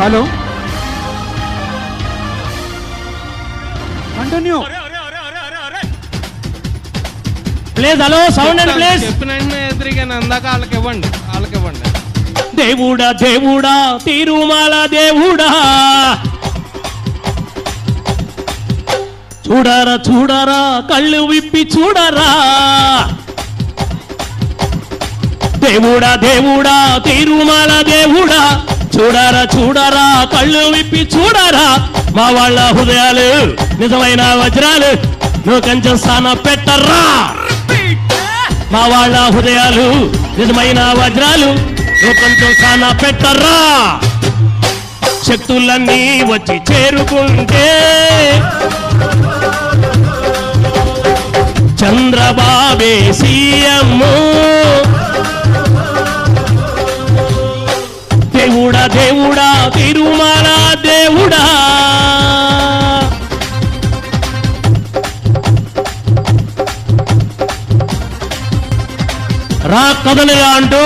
Hello? Continue please hello sound and please చెప్పిన ఎదురుగానే అందాక వాళ్ళకి ఇవ్వండి వాళ్ళకి ఇవ్వండి. దేవుడా దేవుడా తిరుమల దేవుడా. చూడరా చూడరా కళ్ళు విప్పి చూడరా. దేవుడా దేవుడా తిరుమల దేవుడా. చూడరా చూడరా కళ్ళు విప్పి చూడరా? మా వాళ్ళ హృదయాలు నిజమైన వజ్రాలు నువ్వు కొంచెం స్థానం పెట్టరా? మా వాళ్ళ హృదయాలు నిజమైన వజ్రాలు నువ్వు కొంచెం స్థానం పెట్టరా? శక్తులన్నీ వచ్చి చేరుకుంటే చంద్రబాబేసి దేవుడా తిరుమల దేవుడా. రా కదలిగా అంటూ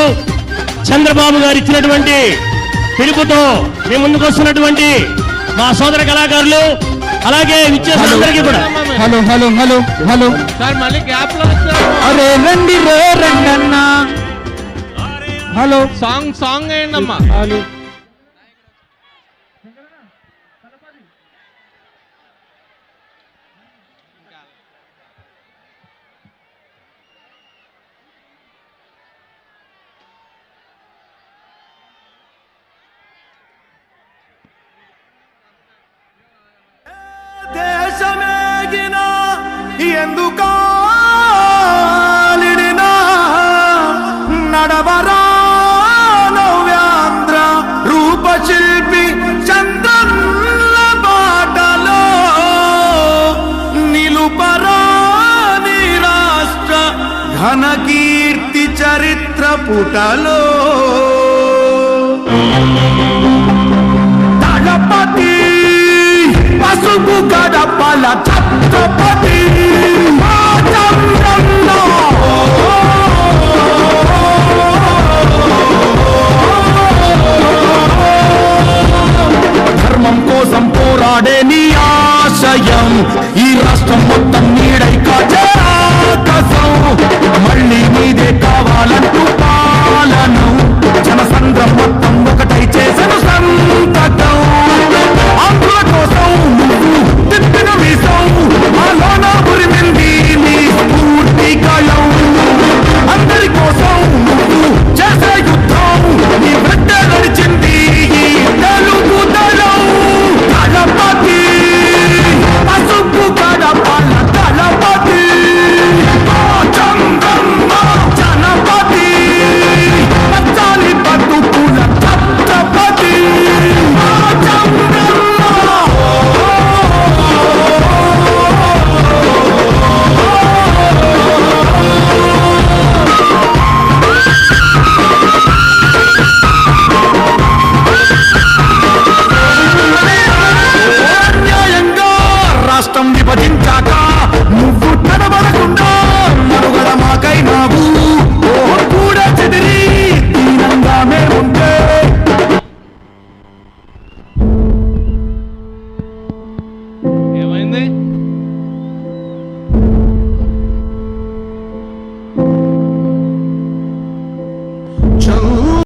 చంద్రబాబు గారు ఇచ్చినటువంటి పిలుపుతో మీ ముందుకు వస్తున్నటువంటి మా సోదర కళాకారులు అలాగే విచ్చేసిన అందరికీ కూడా. Hello hello hello hello. Sir మళ్ళీ గ్యాప్లో వచ్చారు. అరే రండి రే రండి అన్న హలో. సాంగ్ సాంగ్ వేయండి అమ్మా ఎందుకాలిడినా నడవరా నవ్యాంధ్ర రూపశిల్పి చంద్రన్న బాటలో నిలుపరా నీ రాష్ట్ర ఘన కీర్తి చరిత్ర పుటలో. పసుపు గడపల ఛత్రపతి రాజంలో